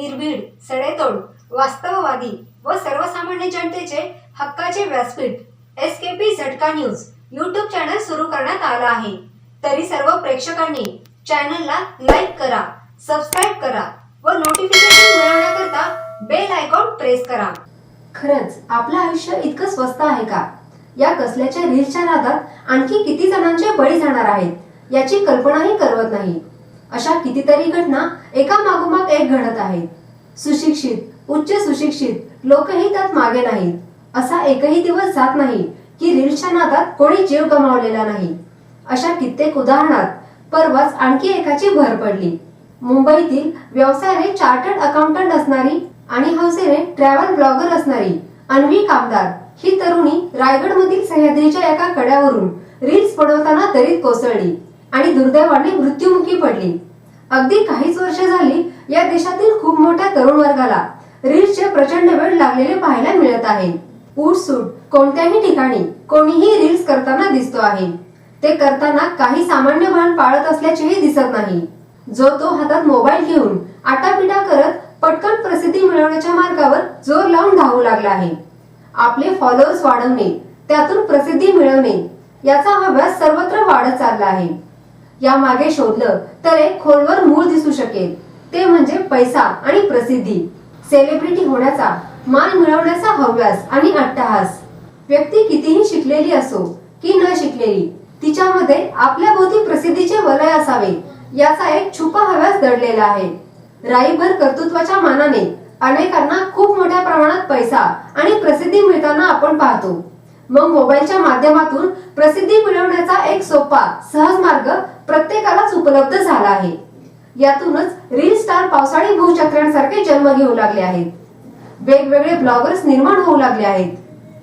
निर्भीड सडेतोड वास्तववादी व सर्वसामान्य जनतेचे हक्काचे व्यासपीठ S K P Jhatka news YouTube channel सुरू करण्यात आला आहे. तरी सर्व प्रेक्षकांनी चॅनलला लाईक करा सबस्क्राईब करा व नोटिफिकेशन मिळवण्याकरता बेल आयकॉन प्रेस करा. खरंच आपलं आयुष्य इतकं स्वस्त आहे का? या कसल्याच्या रील्सच्या नादात आणखी किती जणांचे बळी जाणार आहेत याची कल्पनाही करवत नाही. अशा कितीतरी घटना एका मागोमाग एक घडत आहेत. सुशिक्षित उच्च सुशिक्षित लोकही त्यात मागे नाहीत. असा एकही दिवस जात नाही की रील्सच्या नादात कोणी जीव गमावलेला नाही. अशा कित्येक उदाहरणात परवाच आणखी एकाची भर पडली. मुंबईतील व्यवसायाने चार्टर्ड अकाउंटंट असणारी आणि हौसेने ट्रॅव्हल ब्लॉगर असणारी अन्वी कामदार ही तरुणी रायगडमधील सह्याद्रीच्या एका कड्यावरून रील्स बनवताना दरीत कोसळली. आणि दुर्दैवाने मृत्युमुखी पडली. अगदी काहीच वर्ष झाली या देशातील खूप मोठ्या तरुण वर्गाला रील्सचे प्रचंड वेळ लागलेले पाहायला मिळत आहे. सूट कोणत्याही ठिकाणी कोणीही रील्स करताना दिसतो आहे. ते करताना काही सामान्य भान पाळत असल्याचेही दिसत नाही. जो तो हातात मोबाईल घेऊन आटापिटा करत पटकन प्रसिद्धी मिळवण्याच्या मार्गावर जोर लावून धावू लागला आहे. आपले फॉलोअर्स वाढवणे त्यातून प्रसिद्धी मिळवणे याचा हव्यास सर्वत्र वाढत चालला आहे. या मागे शोधलं तर एक खोलवर मूळ दिसू शकेल. ते म्हणजे पैसा आणि प्रसिद्धी. सेलिब्रिटी होण्याचा मान मिळवण्याचा हव्यास आणि अट्टहास. व्यक्ती कितीही शिकलेली असो की न शिकलेली तिच्यामध्ये आपल्या भोवती प्रसिद्धीचे वलय असावे याचा एक छुपा हव्यास दडलेला आहे. राईभर कर्तृत्वाच्या मानाने अनेकांना खूप मोठ्या प्रमाणात पैसा आणि प्रसिद्धी मिळताना आपण पाहतो. मग मोबाईलच्या माध्यमातून प्रसिद्धी मिळवण्याचा एक सोपा सहज मार्ग उपलब्ध झाला आहे. यातूनच रील स्टार पावसाळी भूचक्रांसारखे जन्म घेऊ लागले आहेत. वेगवेगळे ब्लॉगर्स निर्माण होऊ लागले आहेत.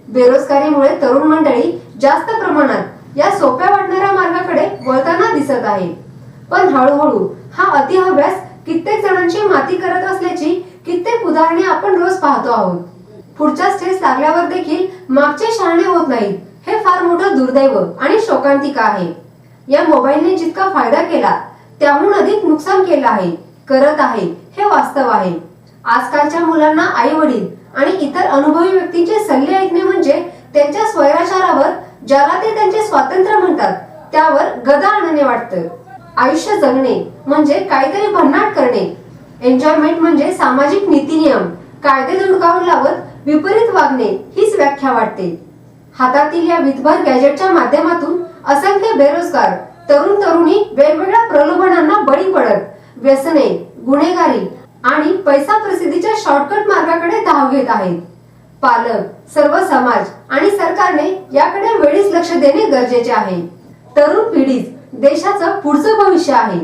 बेरोजगारीमुळे तरुण मंडळी जास्त प्रमाणात या सोप्या वाटणाऱ्या मार्गाकडे वळताना दिसत आहे. पण हळूहळू हा अतिहव्यास कित्येक जणांची माती करत असल्याची कित्येक उदाहरणे आपण रोज पाहतो आहोत. पुढच्या स्टेज लागल्यावर देखील मागचे शहाणे होत नाहीत. हे फार मोठं दुर्दैव आणि शोकांतिका आहे. या मोबाईलने जितका फायदा केला त्याहून अधिक नुकसान केलं आहे करत आहे हे वास्तव आहे. आजकालच्या मुलांना आई वडील आणि इतर अनुभवी व्यक्तींचे सल्ले ऐकणे म्हणजे त्यांच्या स्वैराचारावर ज्याला ते त्यांचे स्वातंत्र्य म्हणतात त्यावर गदा आणणे वाटतं. आयुष्य जगणे म्हणजे काहीतरी भन्नाट करणे. एन्जॉयमेंट म्हणजे सामाजिक नीतिनियम कायदे धुडकावून लावत विपरीत वागणे हीच व्याख्या वाटते. हातातील या विधभर गॅजेटच्या माध्यमातून असंख्य बेरोजगार तरुण तरुणी वेगवेगळ्या प्रलोभनांना बळी पडत व्यसने गुन्हेगारी आणि पैसा प्रसिद्धीच्या शॉर्टकट मार्गाकडे धाव घेत आहेत. पालक सर्व समाज आणि सरकारने याकडे वेळीच लक्ष देणे गरजेचे आहे. तरुण पिढीच देशाचं पुढचं भविष्य आहे.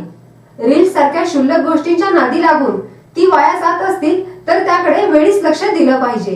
रील्स सारख्या क्षुल्लक गोष्टींच्या नादी लागून ती वाया जात असतील तर त्याकडे वेळीच लक्ष दिलं पाहिजे.